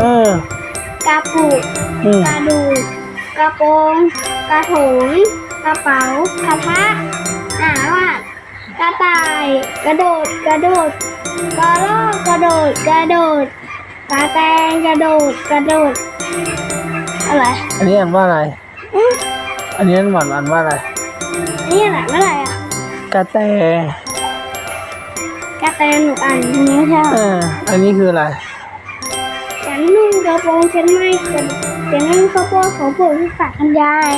เออกระปุกอืม กระดูกกระโปรงกระโถนกระเป๋ากระทะอ่าว่ากระต่าย กระโดดกระโดดกระรอกกระโดดกระโดดกระแตงกระโดดกระโดดอะไรอันนี้อ่านว่าอะไร อื้ออันนี้หวานอ่านว่าอะไร นี่อะไรเมื่อไหร่อะกระแตกระแตงหนูอ่านอย่างนี้ไม่ใช่เหรเออออันนี้คืออะไรฉั นนุ่งกระโปรงฉันไม่กระฉันนุ่งกระโปรงของผู้ที่ฝากคุณยาย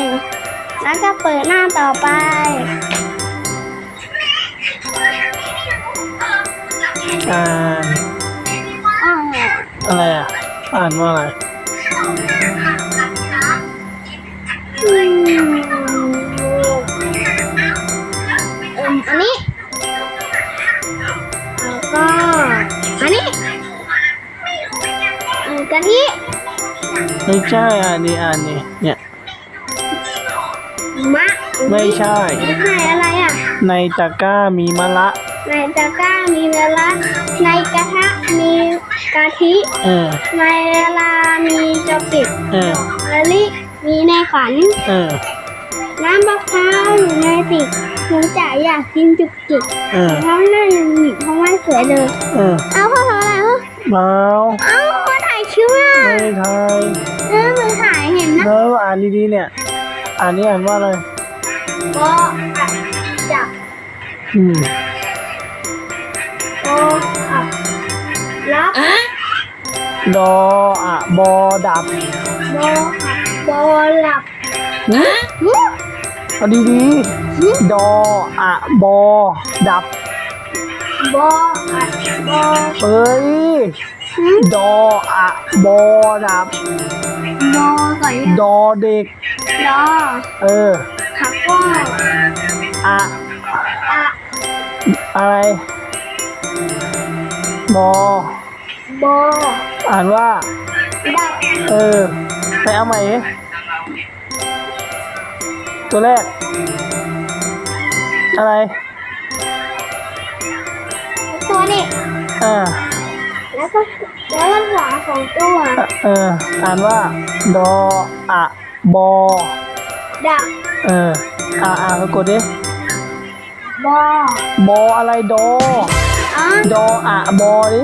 แล้วก็เปิดหน้าต่อไปอ่านอ่าอะไรอะ อ่านว่าอะไร อืม เอิ่มกะทิไม่ใช่อันนี้อันนี้เนี่ยมะไม่ใช่ไม่ใช่อะไรอะ ในตะกร้ามีมะละ ในตะกร้ามีเวลาในกระทะมีกะทิเออ ในเวลามีกะปิเออ มะลิมีในขัน เออ น้ำมะพร้าวอยู่ในติกหนูจ๋าอยากกินจุกจิกเออ เพราะหน้ายังหนีเพราะว่าสวยเลย เออเอาพ่อทำอะไรวะเมาเอา พ่อถ่ายคลิปอะไม่ไทยเออมือถ่ายเห็นนะแล้วอ่านดีๆเนี่ย อ่านนี่อ่านว่าอะไรก็อัดจับอืมก็อัดรับดออะบอดับ บออัดบอหลับหึเอาดีๆดออะบอดับ บออัดบอเอ้ยหึ ดออะบอดับบอก่อนดอเด็ก ดอเออขับก็อะอะอะไรบอบออ่านว่าดับเออไปเอาใหม่ดิตัวแรก อะไร ตัวนี้อ่า แล้วก็แล้วก็ฝาของตัวเอออ่านว่า ดออะบอดับเอออ่าอ่านกดดิบอบออะไรดอ อ๋อ ดออะบอดิ